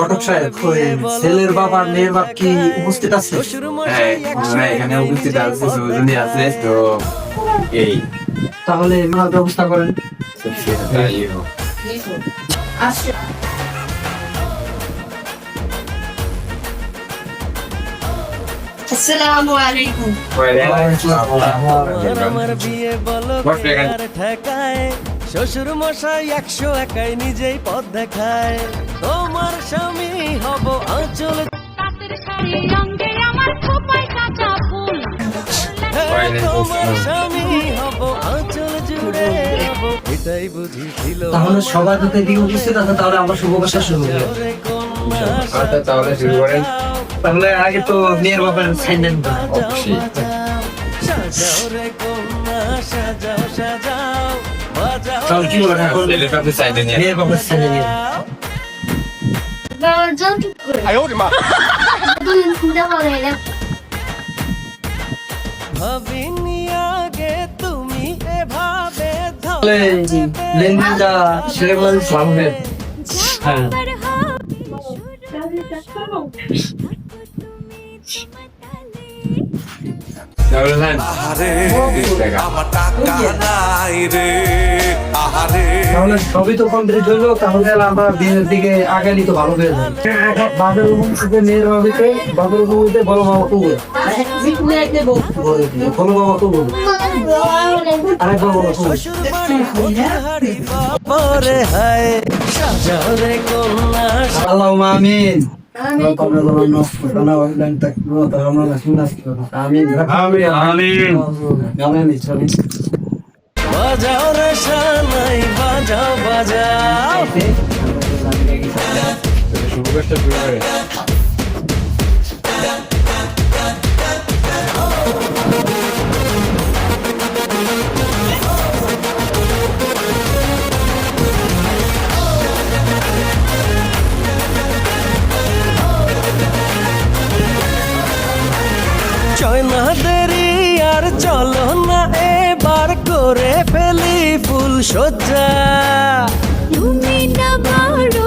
ঘটক সাহেব ছেলের বাপ মেয়ের বাপ কি উপস্থিত আছে? হ্যাঁ এখানে উপস্থিত আছে পথ আছে তো এই। তাহলে মাল ব্যবস্থা করেন। তোমার আমার বিয়ে বলো ঠেকায়? শ্বশুর মশাই একশো একাই নিজেই পথ দেখায়। তোমার স্বামী হব আঁচল। তাঁতের শাড়ি রঙে আমার খোপায় কাঁচা ফুল। হ্যাঁ, তোমার স্বামী হব আঁচল জুড়ে বুঝিছিল। তাহলে সবাই যদি এদিকে উপস্থিত আছে তাহলে আমরা শুভ কথা শুরু করি আচ্ছা তাহলে শুরু করেন। তাহলে আগে তো মেয়ের বাপের সাইন অবশ্যই। সাজাও, সাজাও রে কন্যা সাজাও সাজাও। কি বলেন তুমি চিন্তা করে এলাম ভাবিনি আগে তুমি এভাবে হ্যাঁ টাকা। আমার টাকা নাই রে তাহলে সবই তো কমপ্লিট হইল তাহলে আমরা বিয়ের দিকে আগালি তো ভালো হয়ে যাবে। বাজার রুম থেকে মেয়ের বাবিতে বাজার বলতে বড় বাবা তো বলে বাবা তো বলে তো শ্বশুর বাড়ি হায় কন্যা আমিন। নষ্ট বাজাও শুরু করতে শুরু করে চয় না দেরি আর চলো না এবার করে ফেলি ফুল সজ্জা তুমি না করো